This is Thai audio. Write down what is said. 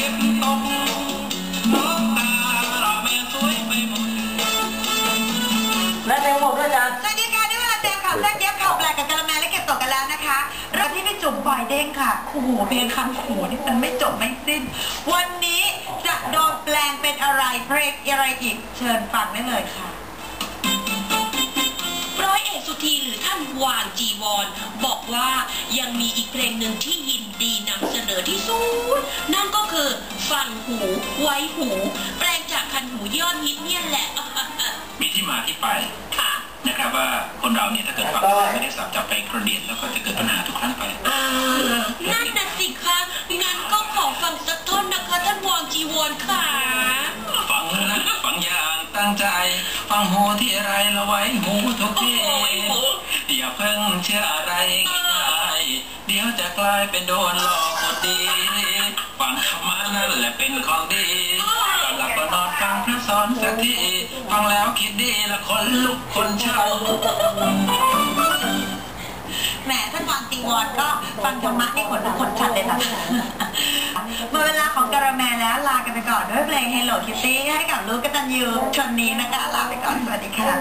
ตกน้องตาเราแม่สวยไปหมดและเพลงผมด้วยจ้ะสวัสดีค่ะได้เวลาเจมข่าวแซ่บเย็บข่าวแปลกกับกะละแมและเก็บตกกันแล้วนะคะเริ่มที่พี่จุ๋มปล่อยเด้งค่ะ โอ้โหเพลงคันหูนี่มันไม่จบไม่สิ้น วันนี้จะโดนแปลงเป็นอะไรเพลงอะไรอีก เชิญฟังได้เลยค่ะ วานจีวร บอกว่ายังมีอีกเพลงหนึ่งที่ยินดีนำเสนอที่สุด นั่นก็คือฟังหูไว้หู แปลงจากคันหูยอดฮิตเนี่ยแหละ มีที่มาที่ไปค่ะนะครับว่าคนเราเนี่ยถ้าเกิดฟังไม่ได้สับจับไปกระเด็นแล้วก็จะเกิดปัญหาทุกครั้งไปอ่านั่นน่ะสิคะงั้นก็ขอฟังสักท่อนนะคะท่านวางจีวรค่ะฟังนะฟังอย่างตั้งใจ ฟังหูที่ไรละไว้หูทุกทีโอ้ยหูอย่าเพิ่งเชื่ออะไรง่ายเดี๋ยวจะกลายเป็นโดนหลอกหมดดีฟังธรรมะนั่นแหละเป็นของดีก่อนหลับก็นอนฟังพระสอนสักทีฟังแล้วคิดดีละคนลุกคนเช่าแหมท่านวางจีวรก็ฟังธรรมะให้คนทุกคนชัดเลยนะหมดเวลาของการาแมแล้วลากันไปก่อนด้วยเพลง Hello Kitty ให้กับลูกกตันยูชนนี้นะคะลาไปก่อนสวัสดีค่ะ